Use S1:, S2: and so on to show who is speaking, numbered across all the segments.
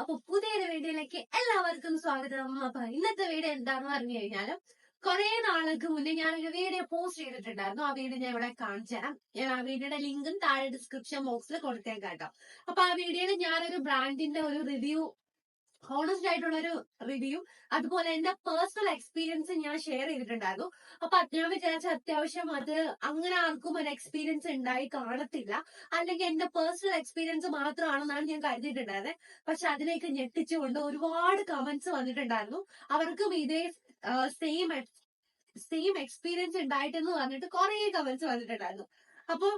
S1: അപ്പൊ പുതിയൊരു വീഡിയോയിലേക്ക് എല്ലാവർക്കും സ്വാഗതം. അപ്പൊ ഇന്നത്തെ വീഡിയോ എന്താണെന്ന് പറഞ്ഞു കഴിഞ്ഞാൽ കുറെ നാളുകൾക്ക് മുന്നേ ഞാനൊരു വീഡിയോ പോസ്റ്റ് ചെയ്തിട്ടുണ്ടായിരുന്നു. ആ വീഡിയോ ഞാൻ ഇവിടെ കാണിച്ചു തരാം. ഞാൻ ആ വീഡിയോയുടെ ലിങ്കും താഴെ ഡിസ്ക്രിപ്ഷൻ ബോക്സിൽ കൊടുത്തേക്കാം കേട്ടോ. അപ്പൊ ആ വീഡിയോയിൽ ഞാനൊരു ബ്രാൻഡിന്റെ ഒരു റിവ്യൂ ഹോണസ്റ്റ് ആയിട്ടുള്ള ഒരു റിവ്യൂ അതുപോലെ എന്റെ പേഴ്സണൽ എക്സ്പീരിയൻസ് ഞാൻ ഷെയർ ചെയ്തിട്ടുണ്ടായിരുന്നു. അപ്പൊ ഞാൻ വിചാരിച്ച അത്യാവശ്യം അത് അങ്ങനെ ആർക്കും ഒരു എക്സ്പീരിയൻസ് ഉണ്ടായി കാണത്തില്ല. അല്ലെങ്കിൽ എന്റെ പേഴ്സണൽ എക്സ്പീരിയൻസ് മാത്രമാണെന്നാണ് ഞാൻ കരുതിയിട്ടുണ്ടായിരുന്നത് പക്ഷെ അതിലേക്ക് ഞെട്ടിച്ചുകൊണ്ട് ഒരുപാട് കമന്റ്സ് വന്നിട്ടുണ്ടായിരുന്നു. അവർക്കും ഇതേ സെയിം സെയിം എക്സ്പീരിയൻസ് ഉണ്ടായിട്ടെന്ന് പറഞ്ഞിട്ട് കുറെ കമന്റ്സ് വന്നിട്ടുണ്ടായിരുന്നു. അപ്പൊ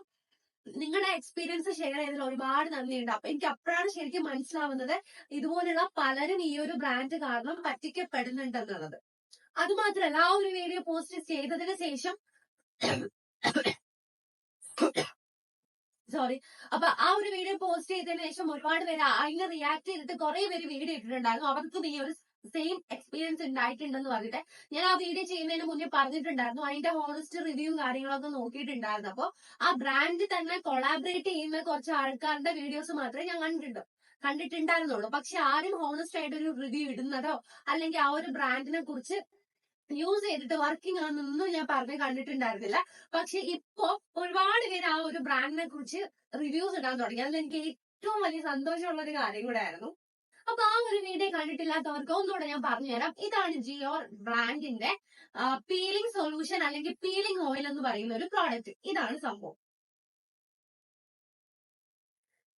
S1: നിങ്ങളുടെ എക്സ്പീരിയൻസ് ഷെയർ ചെയ്തതിൽ ഒരുപാട് നന്ദിയുണ്ട്. അപ്പൊ എനിക്ക് അപ്പോഴാണ് ശരിക്കും മനസ്സിലാവുന്നത് ഇതുപോലുള്ള പലരും ഈ ഒരു ബ്രാൻഡ് കാരണം പറ്റിക്കപ്പെടുന്നുണ്ടെന്നുള്ളത്. അത് മാത്രമല്ല ആ ഒരു വീഡിയോ പോസ്റ്റ് ചെയ്തതിന് ശേഷം സോറി അപ്പൊ ആ ഒരു വീഡിയോ പോസ്റ്റ് ചെയ്തതിനു ശേഷം ഒരുപാട് പേര് അതിനെ റിയാക്ട് ചെയ്തിട്ട് കുറെ പേര് വീഡിയോ ഇട്ടിട്ടുണ്ടായിരുന്നു. അവർക്കും ഈ ഒരു സെയിം എക്സ്പീരിയൻസ് ഉണ്ടായിട്ടുണ്ടെന്ന് പറഞ്ഞിട്ട് ഞാൻ ആ വീഡിയോ ചെയ്യുന്നതിന് മുന്നേ പറഞ്ഞിട്ടുണ്ടായിരുന്നു. അതിന്റെ ഹോണസ്റ്റ് റിവ്യൂ കാര്യങ്ങളൊക്കെ നോക്കിയിട്ടുണ്ടായിരുന്നു. അപ്പൊ ആ ബ്രാൻഡ് തന്നെ കൊളാബറേറ്റ് ചെയ്യുന്ന കുറച്ച് ആൾക്കാരുടെ വീഡിയോസ് മാത്രമേ ഞാൻ കണ്ടിട്ടുണ്ട്. കണ്ടിട്ടുണ്ടായിരുന്നുള്ളൂ. പക്ഷെ ആരും ഹോണസ്റ്റ് ആയിട്ട് ഒരു റിവ്യൂ ഇടുന്നതോ അല്ലെങ്കിൽ ആ ഒരു ബ്രാൻഡിനെ കുറിച്ച് യൂസ് ചെയ്തിട്ട് വർക്കിംഗ് ആണെന്നൊന്നും ഞാൻ പറഞ്ഞ് കണ്ടിട്ടുണ്ടായിരുന്നില്ല. പക്ഷെ ഇപ്പോ ഒരുപാട് പേര് ആ ഒരു ബ്രാൻഡിനെ കുറിച്ച് റിവ്യൂസ് ഇടാൻ തുടങ്ങി. അതിൽ എനിക്ക് ഏറ്റവും വലിയ സന്തോഷമുള്ള ഒരു കാര്യം കൂടെ ആയിരുന്നു. അപ്പൊ ആ ഒരു വീഡിയോ കണ്ടിട്ടില്ലാത്തവർക്ക് ഒന്നുകൂടെ ഞാൻ പറഞ്ഞുതരാം. ഇതാണ് ജിയോർ ബ്രാൻഡിന്റെ പീലിംഗ് സൊല്യൂഷൻ അല്ലെങ്കിൽ പീലിംഗ് ഓയിൽ എന്ന് പറയുന്ന ഒരു പ്രോഡക്റ്റ് ഇതാണ് സംഭവം.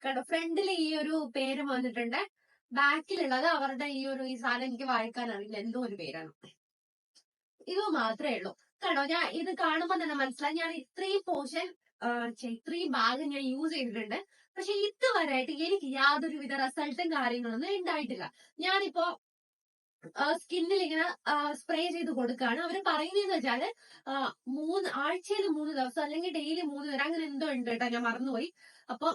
S1: കണ്ടോ? ഫ്രണ്ടിൽ ഈ ഒരു പേര് വന്നിട്ടുണ്ട്. ബാക്കിലുള്ളത് അവരുടെ ഈ ഒരു ഈ സാധനം എനിക്ക് വായിക്കാൻ അറിയില്ല. എന്തോ ഒരു പേരാണ്. ഇത് മാത്രമേ ഉള്ളൂ. കണ്ടോ? ഞാൻ ഇത് കാണുമ്പോൾ തന്നെ മനസ്സിലായി. ഞാൻ ഇത്രയും പോർഷൻ ഇത്രയും ഭാഗം ഞാൻ യൂസ് ചെയ്തിട്ടുണ്ട്. പക്ഷെ ഇതുവരെയായിട്ട് എനിക്ക് യാതൊരുവിധ റിസൾട്ടും കാര്യങ്ങളൊന്നും ഉണ്ടായിട്ടില്ല ഞാനിപ്പോ സ്കിന്നിൽ ഇങ്ങനെ സ്പ്രേ ചെയ്ത് കൊടുക്കുകയാണ് അവർ പറയുന്നതെന്ന് വെച്ചാൽ മൂന്ന് ആഴ്ചയിൽ മൂന്ന് ദിവസം അല്ലെങ്കിൽ ഡെയിലി മൂന്ന് നേരം അങ്ങനെ എന്തോ ഉണ്ട് കേട്ടോ ഞാൻ മറന്നുപോയി. അപ്പൊ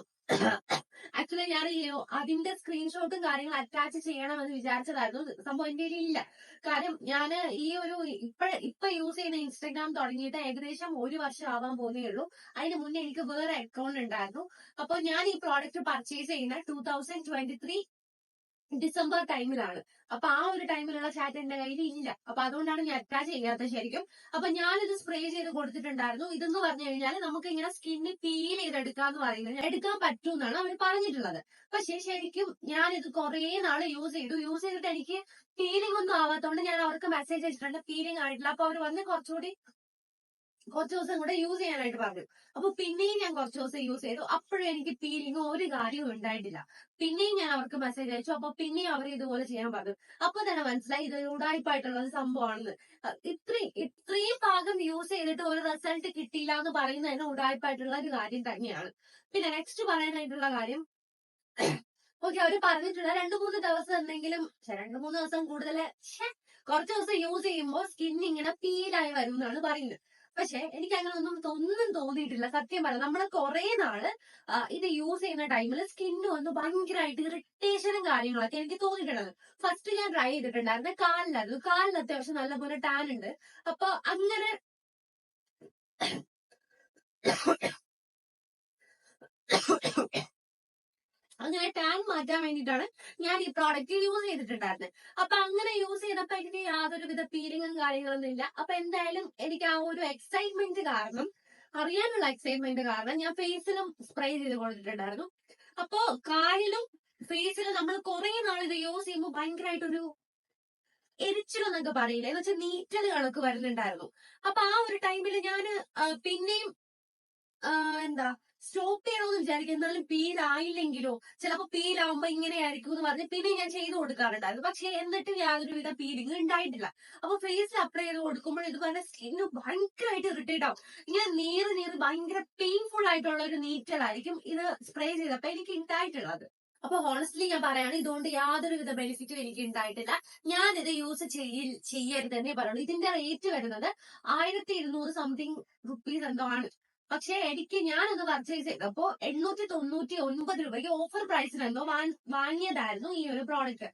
S1: ആക്ച്വലി ഞാൻ അതിന്റെ സ്ക്രീൻഷോട്ടും കാര്യങ്ങളും അറ്റാച്ച് ചെയ്യണമെന്ന് വിചാരിച്ചതായിരുന്നു. സംഭവം എന്റെ ഇല്ല. കാര്യം ഞാൻ ഈ ഒരു ഇപ്പഴ ഇപ്പൊ യൂസ് ചെയ്യുന്ന ഇൻസ്റ്റാഗ്രാം തുടങ്ങിയിട്ട് ഏകദേശം ഒരു വർഷം ആവാൻ പോകുന്നേ ഉള്ളൂ. അതിന് മുന്നേ എനിക്ക് വേറെ അക്കൗണ്ട് ഉണ്ടായിരുന്നു. അപ്പൊ ഞാൻ ഈ പ്രോഡക്റ്റ് പർച്ചേസ് ചെയ്യുന്ന two thousand twenty three December ടൈമിലാണ്. അപ്പൊ ആ ഒരു ടൈമിലുള്ള ചാറ്റ് എന്റെ കയ്യിൽ ഇല്ല. അപ്പൊ അതുകൊണ്ടാണ് ഞാൻ അറ്റാച്ച് ചെയ്യാത്ത ശരിക്കും. അപ്പൊ ഞാനിത് സ്പ്രേ ചെയ്ത് കൊടുത്തിട്ടുണ്ടായിരുന്നു. ഇതെന്ന് പറഞ്ഞു കഴിഞ്ഞാൽ നമുക്ക് ഇങ്ങനെ സ്കിന്നിൽ പീൽ ചെയ്തെടുക്കാന്ന് പറയുന്നത് എടുക്കാൻ പറ്റൂ എന്നാണ് അവർ പറഞ്ഞിട്ടുള്ളത്. പക്ഷെ ശരിക്കും ഞാനിത് കുറേ നാൾ യൂസ് ചെയ്തു. യൂസ് ചെയ്തിട്ട് എനിക്ക് ഫീലിംഗ് ഒന്നും ആവാത്തോണ്ട് ഞാൻ അവർക്ക് മെസ്സേജ് അയച്ചിട്ടുണ്ട്. ഫീലിംഗ് ആയിട്ടില്ല. അപ്പൊ അവർ വന്ന് കുറച്ചുകൂടി കുറച്ച് ദിവസം കൂടെ യൂസ് ചെയ്യാനായിട്ട് പറഞ്ഞു. അപ്പൊ പിന്നെയും ഞാൻ കുറച്ച് ദിവസം യൂസ് ചെയ്തു. അപ്പോഴും എനിക്ക് പീലിംഗ് ഒരു കാര്യവും ഉണ്ടായിട്ടില്ല. പിന്നെയും ഞാൻ അവർക്ക് മെസ്സേജ് അയച്ചു. അപ്പൊ പിന്നെയും അവർ ഇതുപോലെ ചെയ്യാൻ പറഞ്ഞു. അപ്പൊ തന്നെ മനസ്സിലായി ഇത് ഉടായ്പായിട്ടുള്ള ഒരു സംഭവമാണെന്ന്. ഇത്രയും ഇത്രയും ഭാഗം യൂസ് ചെയ്തിട്ട് ഒരു റിസൾട്ട് കിട്ടിയില്ല എന്ന് പറയുന്നത് തന്നെ ഉടായ്പായിട്ടുള്ള ഒരു കാര്യം തന്നെയാണ്. പിന്നെ നെക്സ്റ്റ് പറയാനായിട്ടുള്ള കാര്യം ഓക്കെ അവർ പറഞ്ഞിട്ടുണ്ട് രണ്ടു മൂന്ന് ദിവസം എന്തെങ്കിലും രണ്ടു മൂന്ന് ദിവസം കൂടുതൽ കുറച്ച് ദിവസം യൂസ് ചെയ്യുമ്പോൾ സ്കിൻ ഇങ്ങനെ പീലായി വരും എന്നാണ് പറയുന്നത്. പക്ഷെ എനിക്ക് അങ്ങനെ ഒന്നും ഒന്നും തോന്നിയിട്ടില്ല. സത്യം പറയാം. നമ്മൾ കുറെ നാൾ ഇത് യൂസ് ചെയ്യുന്ന ടൈമിൽ സ്കിന്ന് വന്ന് ഭയങ്കരമായിട്ട് ഇറിറ്റേഷനും കാര്യങ്ങളൊക്കെ എനിക്ക് തോന്നിയിട്ടുള്ളത് ഫസ്റ്റ് ഞാൻ ട്രൈ ചെയ്തിട്ടുണ്ടായിരുന്നു. കാലിലായിരുന്നു. കാലിന് അത്യാവശ്യം നല്ലപോലെ ടാൻ ഉണ്ട്. അപ്പൊ അങ്ങനെ അങ്ങനെ ടാൻ മാറ്റാൻ വേണ്ടിയിട്ടാണ് ഞാൻ ഈ പ്രോഡക്റ്റ് യൂസ് ചെയ്തിട്ടുണ്ടായിരുന്നത് അപ്പൊ അങ്ങനെ യൂസ് ചെയ്തപ്പോ എനിക്ക് യാതൊരു വിധ ഫീലിങ്ങും കാര്യങ്ങളൊന്നും ഇല്ല. അപ്പൊ എന്തായാലും എനിക്ക് ആ ഒരു എക്സൈറ്റ്മെന്റ് കാരണം അറിയാനുള്ള എക്സൈറ്റ്മെന്റ് കാരണം ഞാൻ ഫേസിലും സ്പ്രേ ചെയ്ത് കൊടുത്തിട്ടുണ്ടായിരുന്നു. അപ്പോ കാലിലും ഫേസിലും നമ്മൾ കുറെ നാൾ ഇത് യൂസ് ചെയ്യുമ്പോൾ ഭയങ്കരമായിട്ടൊരു എരിച്ചിലെന്നൊക്കെ പറയില്ല? എന്ന് വെച്ചാൽ നീറ്റൽ കണക്ക് വരുന്നുണ്ടായിരുന്നു. അപ്പൊ ആ ഒരു ടൈമിൽ ഞാൻ പിന്നെയും എന്താ സ്റ്റോപ്പ് ചെയ്യണമെന്ന് വിചാരിക്കും. എന്നാലും പീൽ ആയില്ലെങ്കിലോ ചിലപ്പോ പീൽ ആവുമ്പോ ഇങ്ങനെ ആയിരിക്കും എന്ന് പറഞ്ഞ് പിന്നെ ഞാൻ ചെയ്ത് കൊടുക്കാറുണ്ടായിരുന്നു. പക്ഷെ എന്നിട്ടും യാതൊരുവിധ പീലിംഗ് ഉണ്ടായിട്ടില്ല. അപ്പൊ ഫേസിൽ അപ്ലൈ ചെയ്ത് കൊടുക്കുമ്പോൾ ഇത് പറഞ്ഞ സ്കിന്ന് ഭയങ്കരമായിട്ട് ഇറിറ്റേറ്റ് ആവും. ഇങ്ങനെ നീറ് നീറ് ഭയങ്കര പെയിൻഫുൾ ആയിട്ടുള്ള ഒരു നീറ്റലായിരിക്കും ഇത് സ്പ്രേ ചെയ്തപ്പോ എനിക്ക് ഉണ്ടായിട്ടുള്ളത് അപ്പൊ ഹോണസ്റ്റ്ലി ഞാൻ പറയാണ് ഇതുകൊണ്ട് യാതൊരുവിധ ബെനിഫിറ്റും എനിക്ക് ഉണ്ടായിട്ടില്ല ഞാൻ ഇത് യൂസ് ചെയ്യ ചെയ്യരുതെന്നേ പറയുള്ളൂ. ഇതിന്റെ റേറ്റ് വരുന്നത് ആയിരത്തി ഇരുന്നൂറ് സംതിങ് റുപ്പീസ് എന്തോ ആണ്. പക്ഷെ എനിക്ക് ഞാനത് പർച്ചേസ് ചെയ്തപ്പോ എണ്ണൂറ്റി തൊണ്ണൂറ്റി ഒൻപത് രൂപയ്ക്ക് ഓഫർ പ്രൈസിൽ എന്തോ വാങ്ങിയതായിരുന്നു ഈ ഒരു പ്രോഡക്റ്റ്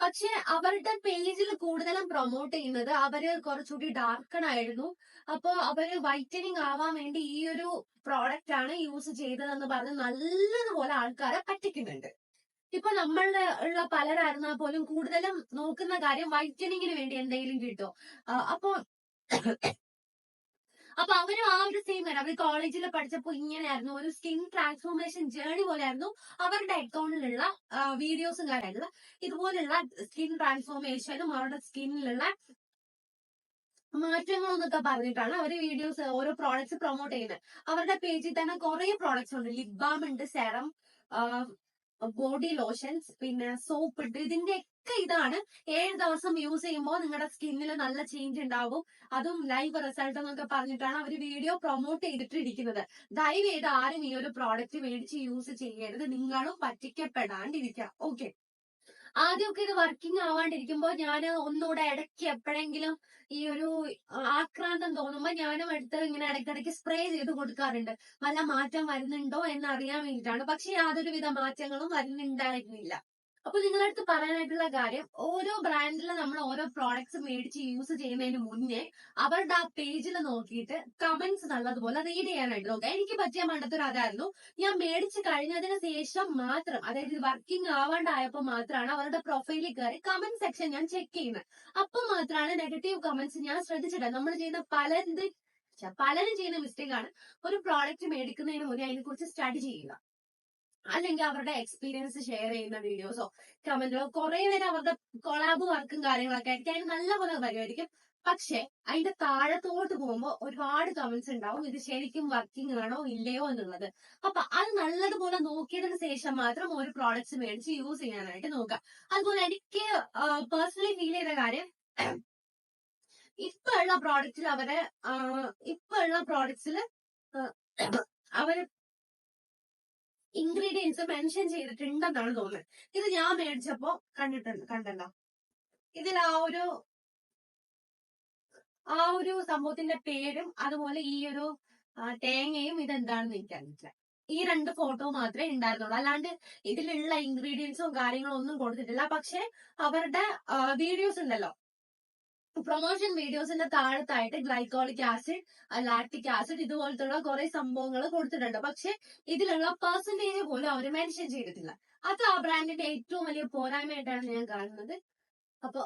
S1: പക്ഷെ അവരുടെ പേജിൽ കൂടുതലും പ്രൊമോട്ട് ചെയ്യുന്നത് അവർ കുറച്ചുകൂടി ഡാർക്കൺ ആയിരുന്നു. അപ്പൊ അവർ വൈറ്റനിങ് ആവാൻ വേണ്ടി ഈ ഒരു പ്രോഡക്റ്റ് ആണ് യൂസ് ചെയ്തതെന്ന് പറഞ്ഞ് നല്ലതുപോലെ ആൾക്കാരെ പറ്റിക്കുന്നുണ്ട്. ഇപ്പൊ നമ്മളുടെ ഉള്ള പലരായിരുന്നാൽ പോലും കൂടുതലും നോക്കുന്ന കാര്യം വൈറ്റനിങ്ങിന് വേണ്ടി എന്തെങ്കിലും കിട്ടും. അപ്പൊ അപ്പൊ അവരും ആ ഒരു സെയിം കാര്യം അവർ കോളേജിൽ പഠിച്ചപ്പോ ഇങ്ങനെയായിരുന്നു. ഒരു സ്കിൻ ട്രാൻസ്ഫോർമേഷൻ ജേർണി പോലെയായിരുന്നു അവരുടെ അക്കൗണ്ടിലുള്ള വീഡിയോസും കാര്യമായിട്ടുള്ള ഇതുപോലുള്ള സ്കിൻ ട്രാൻസ്ഫോർമേഷനും അവരുടെ സ്കിന്നിലുള്ള മാറ്റങ്ങളും എന്നൊക്കെ പറഞ്ഞിട്ടാണ് അവർ വീഡിയോസ് ഓരോ പ്രോഡക്ട്സ് പ്രൊമോട്ട് ചെയ്യുന്നത്. അവരുടെ പേജിൽ തന്നെ കുറെ പ്രോഡക്ട്സ് ഉണ്ട്. ലിപ് ബാം ഉണ്ട് സെറം ബോഡി ലോഷൻസ് പിന്നെ സോപ്പ് ഇതിന്റെ ഒക്കെ ഇതാണ്. ഏഴ് ദിവസം യൂസ് ചെയ്യുമ്പോൾ നിങ്ങളുടെ സ്കിന്നിൽ നല്ല ചേഞ്ച് ഉണ്ടാവും അതും ലൈവ് റിസൾട്ട് എന്നൊക്കെ പറഞ്ഞിട്ടാണ് അവർ വീഡിയോ പ്രൊമോട്ട് ചെയ്തിട്ടിരിക്കുന്നത്. ദയവ് ചെയ്ത് ആരും ഈ ഒരു പ്രോഡക്റ്റ് മേടിച്ച് യൂസ് ചെയ്യരുത്. നിങ്ങളും പറ്റിക്കപ്പെടാണ്ടിരിക്കുക ഓക്കെ ആദ്യമൊക്കെ ഇത് വർക്കിംഗ് ആവാണ്ടിരിക്കുമ്പോ ഞാൻ ഒന്നുകൂടെ ഇടയ്ക്ക് എപ്പോഴെങ്കിലും ഈ ഒരു ആക്രാന്തം തോന്നുമ്പോ ഞാനും എടുത്ത് ഇങ്ങനെ ഇടയ്ക്കിടയ്ക്ക് സ്പ്രേ ചെയ്ത് കൊടുക്കാറുണ്ട്. വല്ല മാറ്റം വരുന്നുണ്ടോ എന്ന് അറിയാൻ വേണ്ടിയിട്ടാണ്. പക്ഷെ യാതൊരുവിധ മാറ്റങ്ങളും വരുന്നുണ്ടായിരുന്നില്ല. അപ്പൊ നിങ്ങളുടെ അടുത്ത് പറയാനായിട്ടുള്ള കാര്യം ഓരോ ബ്രാൻഡിൽ നമ്മൾ ഓരോ പ്രോഡക്ട്സ് മേടിച്ച് യൂസ് ചെയ്യുന്നതിന് മുന്നേ അവരുടെ ആ പേജിൽ നോക്കിയിട്ട് കമന്റ്സ് നല്ലതുപോലെ റീഡ് ചെയ്യാനായിട്ട് നോക്കുക. എനിക്ക് പറ്റിയ മണ്ടത്തൊരു അതായിരുന്നു ഞാൻ മേടിച്ച് കഴിഞ്ഞതിന് ശേഷം മാത്രം അതായത് വർക്കിംഗ് ആവാണ്ടായപ്പോ മാത്രമാണ് അവരുടെ പ്രൊഫൈലിൽ കയറി കമന്റ് സെക്ഷൻ ഞാൻ ചെക്ക് ചെയ്യുന്നത്. അപ്പൊ മാത്രമാണ് നെഗറ്റീവ് കമന്റ്സ് ഞാൻ ശ്രദ്ധിച്ചിട്ട് നമ്മൾ ചെയ്യുന്ന പലരും പലരും ചെയ്യുന്ന മിസ്റ്റേക്കാണ് ഒരു പ്രോഡക്റ്റ് മേടിക്കുന്നതിന് മുന്നേ അതിനെ കുറിച്ച് സ്റ്റഡി ചെയ്യുക. അല്ലെങ്കിൽ അവരുടെ എക്സ്പീരിയൻസ് ഷെയർ ചെയ്യുന്ന വീഡിയോസോ കമന്റോ കുറെ നേരം അവരുടെ കൊളാബ് വർക്കും കാര്യങ്ങളൊക്കെ ആയിരിക്കും. അതിന് നല്ല പോലെ വരുമായിരിക്കും പക്ഷെ അതിന്റെ താഴത്തോട്ട് പോകുമ്പോൾ ഒരുപാട് കമന്റ്സ് ഉണ്ടാവും. ഇത് ശരിക്കും വർക്കിംഗ് ആണോ ഇല്ലയോ എന്നുള്ളത്. അപ്പൊ അത് നല്ലതുപോലെ നോക്കിയതിന് ശേഷം മാത്രം ഒരു പ്രോഡക്റ്റ്സ് മേടിച്ച് യൂസ് ചെയ്യാനായിട്ട് നോക്കുക. അതുപോലെ എനിക്ക് പേഴ്സണലി ഫീൽ ചെയ്ത കാര്യം ഇപ്പൊ ഉള്ള പ്രോഡക്റ്റിൽ അവരെ ഇപ്പൊ ഉള്ള പ്രോഡക്ട്സിൽ അവർ ഇൻഗ്രീഡിയൻസ് മെൻഷൻ ചെയ്തിട്ടുണ്ടെന്നാണ് തോന്നുന്നത്. ഇത് ഞാൻ മേടിച്ചപ്പോ കണ്ടിട്ടുണ്ട് കണ്ടല്ലോ. ഇതിൽ ആ ഒരു ആ ഒരു സംഭവത്തിന്റെ പേരും അതുപോലെ ഈ ഒരു തേങ്ങയും ഇതെന്താണെന്ന് എനിക്കറിയില്ല ഈ രണ്ട് ഫോട്ടോ മാത്രമേ ഉണ്ടായിരുന്നുള്ളൂ. അല്ലാണ്ട് ഇതിലുള്ള ഇൻഗ്രീഡിയൻസും കാര്യങ്ങളും ഒന്നും കൊടുത്തിട്ടില്ല. പക്ഷെ അവരുടെ വീഡിയോസ് ഉണ്ടല്ലോ. പ്രൊമോഷൻ വീഡിയോസിന്റെ താഴത്തായിട്ട് ഗ്ലൈക്കോളിക് ആസിഡ് ലാക്ടിക് ആസിഡ് ഇതുപോലത്തുള്ള കുറെ സംഭവങ്ങൾ കൊടുത്തിട്ടുണ്ട്. പക്ഷെ ഇതിലുള്ള പെർസെന്റേജ് പോലും അവർ മെൻഷൻ ചെയ്തിട്ടില്ല. അത് ആ ബ്രാൻഡിന്റെ ഏറ്റവും വലിയ പോരായ്മയായിട്ടാണ് ഞാൻ കാണുന്നത്. അപ്പൊ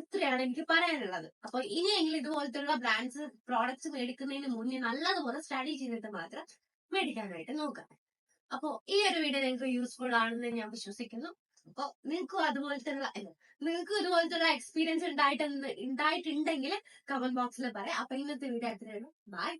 S1: ഇത്രയാണ് എനിക്ക് പറയാനുള്ളത്. അപ്പൊ ഇനിയെങ്കിലും ഇതുപോലത്തുള്ള ബ്രാൻഡ്സ് പ്രോഡക്ട്സ് മേടിക്കുന്നതിന് മുന്നേ നല്ലതുപോലെ സ്റ്റഡി ചെയ്തിട്ട് മാത്രം മേടിക്കാനായിട്ട് നോക്കാം അപ്പോ ഈ ഒരു വീഡിയോ നിങ്ങൾക്ക് യൂസ്ഫുൾ ആണെന്ന് ഞാൻ വിശ്വസിക്കുന്നു. അപ്പൊ നിങ്ങൾക്കും അതുപോലത്തെ നിങ്ങൾക്ക് ഇതുപോലത്തെ എക്സ്പീരിയൻസ് ഉണ്ടായിട്ട് ഉണ്ടായിട്ടുണ്ടെങ്കിൽ കമന്റ് ബോക്സിൽ പറയാം. അപ്പൊ ഇന്നത്തെ വീഡിയോ അത്രയാണ് ബൈ